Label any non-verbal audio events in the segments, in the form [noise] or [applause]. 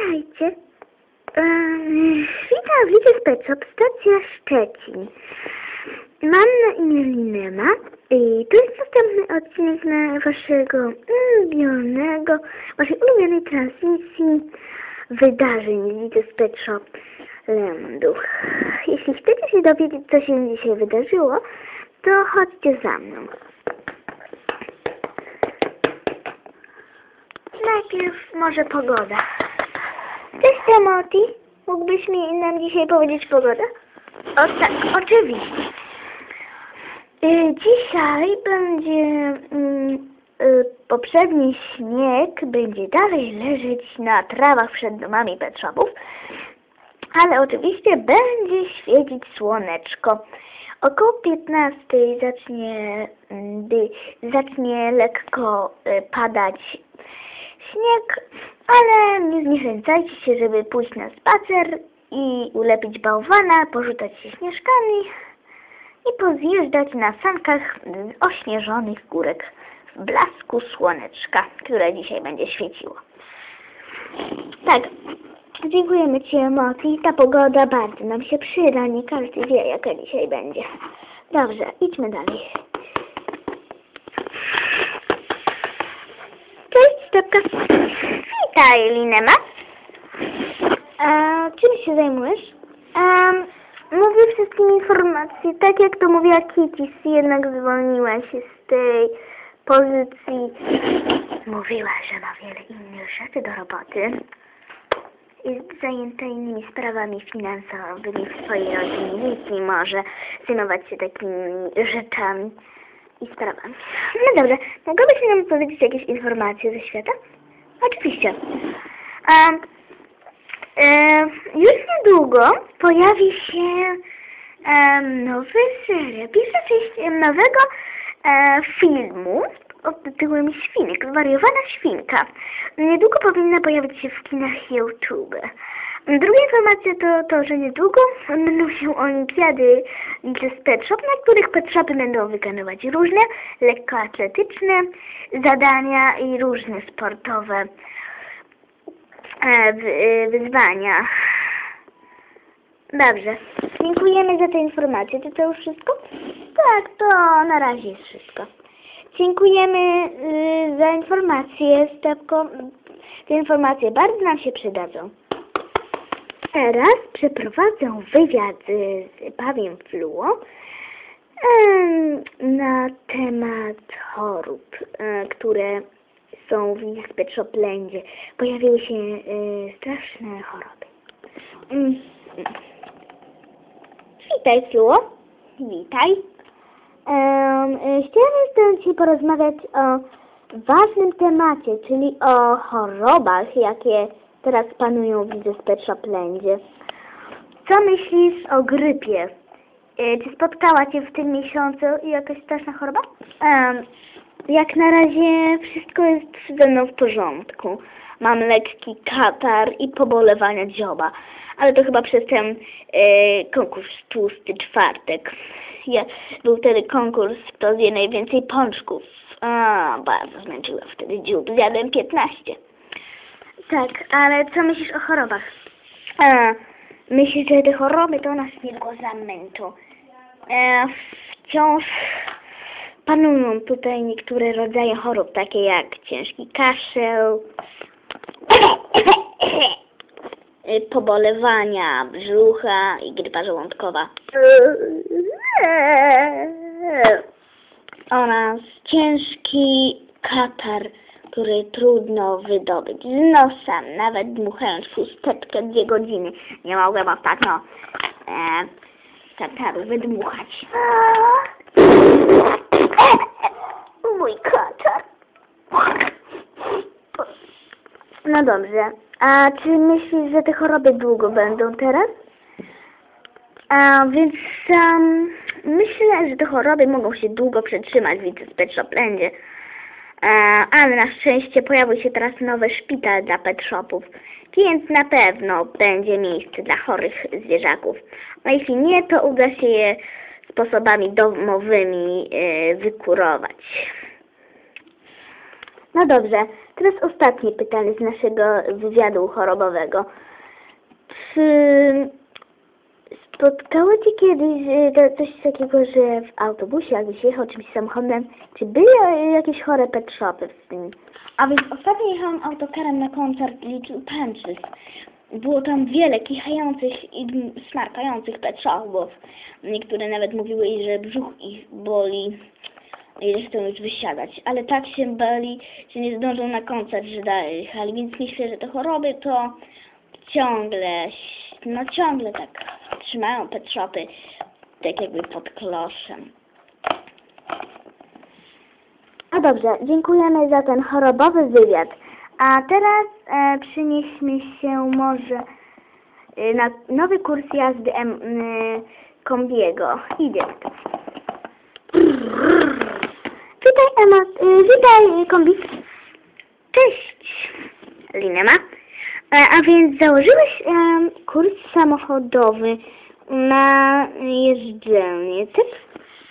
Witajcie. Eee, witam w Lidzie Pet Shop, stacja Szczecin. Mam na imię Linema i to jest następny odcinek na waszego ulubionego, waszej ulubionej transmisji wydarzeń z Lidzie Pet Shop Landu. Jeśli chcecie się dowiedzieć, co się dzisiaj wydarzyło, to chodźcie za mną. Najpierw może pogoda. Cześć Timothy, mógłbyś mi nam dzisiaj powiedzieć pogodę? O tak, oczywiście. Y, Dzisiaj będzie mm, y, poprzedni śnieg będzie dalej leżeć na trawach przed domami pet shopów, ale oczywiście będzie świecić słoneczko. Około 15 zacznie, mm, zacznie lekko y, padać śnieg, ale nie zniechęcajcie się, żeby pójść na spacer i ulepić bałwana, porzucać się śnieżkami i pozjeżdżać na sankach ośnieżonych górek w blasku słoneczka, które dzisiaj będzie świeciło. Tak, dziękujemy Ci, Emocji. Ta pogoda bardzo nam się przyda, nie każdy wie, jaka dzisiaj będzie. Dobrze, idźmy dalej. Stopka. Witaj, Linema. A, czym się zajmujesz? Um, mówię wszystkim informacje, tak jak to mówiła Kitty, jednak zwolniła się z tej pozycji. Mówiła, że ma wiele innych rzeczy do roboty. Jest zajęta innymi sprawami finansowymi w swojej rodzinie, więc nie może zajmować się takimi rzeczami i sprawami. No dobrze, mogłabyś nam powiedzieć jakieś informacje ze świata? Oczywiście. Um, e, już niedługo pojawi się um, nowy serial, pierwsza część em, nowego e, filmu pod tytułem Świnek, zwariowana świnka. Niedługo powinna pojawić się w kinach YouTube. Druga informacja to to, że niedługo będą się olimpiady z pet shop, na których pet shopy będą wykonywać różne lekkoatletyczne zadania i różne sportowe e, e, wyzwania. Dobrze. Dziękujemy za te informacje. To to już wszystko? Tak, to na razie jest wszystko. Dziękujemy y, za informacje, Stepko. Te informacje bardzo nam się przydadzą. Teraz przeprowadzę wywiad z Pawiem Fluo na temat chorób, e, które są w ich Pet Shop Landzie. Pojawiły się e, straszne choroby. Mm. Witaj, Fluo. Witaj. Um, chciałabym z Tobą dzisiaj porozmawiać o ważnym temacie, czyli o chorobach, jakie teraz panują Widzę Pet Shop Landzie. Co myślisz o grypie? E, Czy spotkała Cię w tym miesiącu jakaś straszna choroba? Em, jak na razie wszystko jest ze mną w porządku. Mam lekki katar i pobolewania dzioba, ale to chyba przez ten e, konkurs tłusty czwartek. Ja, był wtedy konkurs, kto zje najwięcej pączków. A, bardzo zmęczyła wtedy dziób. Zjadłem 15. Tak, ale co myślisz o chorobach? A, myślę, że te choroby to nas tylko zamęczą. E, wciąż panują tutaj niektóre rodzaje chorób, takie jak ciężki kaszel, [coughs] y, pobolewania brzucha i grypa żołądkowa. [coughs] Oraz ciężki katar, który trudno wydobyć z nawet dmuchając chusteczkę dwie godziny. Nie mogłem ostatnio e, kataru wydmuchać. Mój katar. No dobrze. A czy myślisz, że te choroby długo będą teraz? A więc um, myślę, że te choroby mogą się długo przetrzymać w Widzę Pet Shop. Ale na szczęście pojawił się teraz nowy szpital dla pet shopów, więc na pewno będzie miejsce dla chorych zwierzaków. A jeśli nie, to uda się je sposobami domowymi e, wykurować. No dobrze, Teraz ostatnie pytanie z naszego wywiadu chorobowego. Czy spotkało Cię kiedyś e, coś takiego, że w autobusie, jakbyś jechał czymś samochodem, czy były e, jakieś chore pet shopy w tym? A więc ostatnio jechałam autokarem na koncert Little Punches. Było tam wiele kichających i smarkających pet shopów. Niektóre nawet mówiły, że brzuch ich boli i że chcą już wysiadać. Ale tak się bali, że nie zdążą na koncert, że dalej jechali. Więc myślę, że te choroby to ciągle, no ciągle tak trzymają pet shopy tak jakby pod kloszem. No dobrze, dziękujemy za ten chorobowy wywiad. A teraz e, się może e, na nowy kurs jazdy e, kombiego. Idzie. Witaj, Ema. E, witaj, kombi. Cześć, Linema. E, a więc założyłeś em, kurs samochodowy na jeżdżalnię, tak?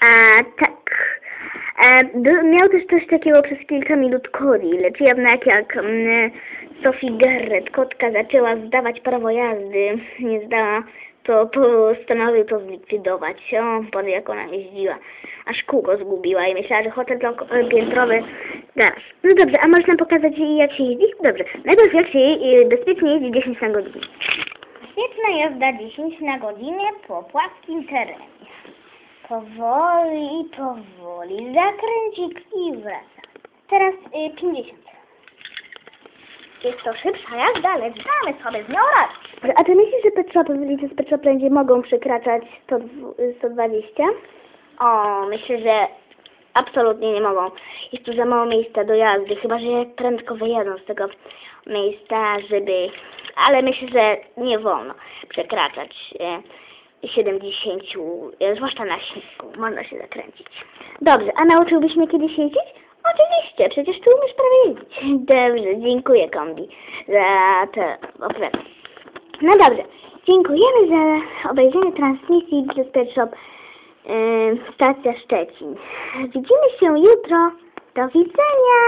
A, tak. E, miał też coś takiego przez kilka minut Cody, lecz jednak jak mm, Sophie Garrett, kotka, zaczęła zdawać prawo jazdy, nie zdała, to postanowił to zlikwidować. O, Boże, jak ona jeździła. Aż kółko zgubiła i myślała, że hotel to e, piętrowy garaż. No dobrze, a możesz nam pokazać jak się jeździ? Dobrze. Najpierw jak się je, bezpiecznie jeździ 10 na godzinę. Świetna jazda 10 na godzinę po płaskim terenie. Powoli powoli. Zakręcik i wraca. Teraz y, 50. Jest to szybsza jazda, lecz damy sobie z nią radę. A ty myślisz, że pet shopy, wyliczę z pet shop będzie mogą przekraczać 100, 120? O, myślę, że absolutnie nie mogą. Jest tu za mało miejsca do jazdy, chyba że prędko wyjadą z tego miejsca, żeby... Ale myślę, że nie wolno przekraczać e, 70, e, zwłaszcza na śniegu. Można się zakręcić. Dobrze, a nauczyłbyś mnie kiedyś jeździć? Oczywiście, przecież ty umiesz prawie jeździć. [laughs] Dobrze, dziękuję kombi za tę opowiadanie. No dobrze, dziękujemy za obejrzenie transmisji przez Pet Shop yy, stacja Szczecin. Widzimy się jutro. Do widzenia.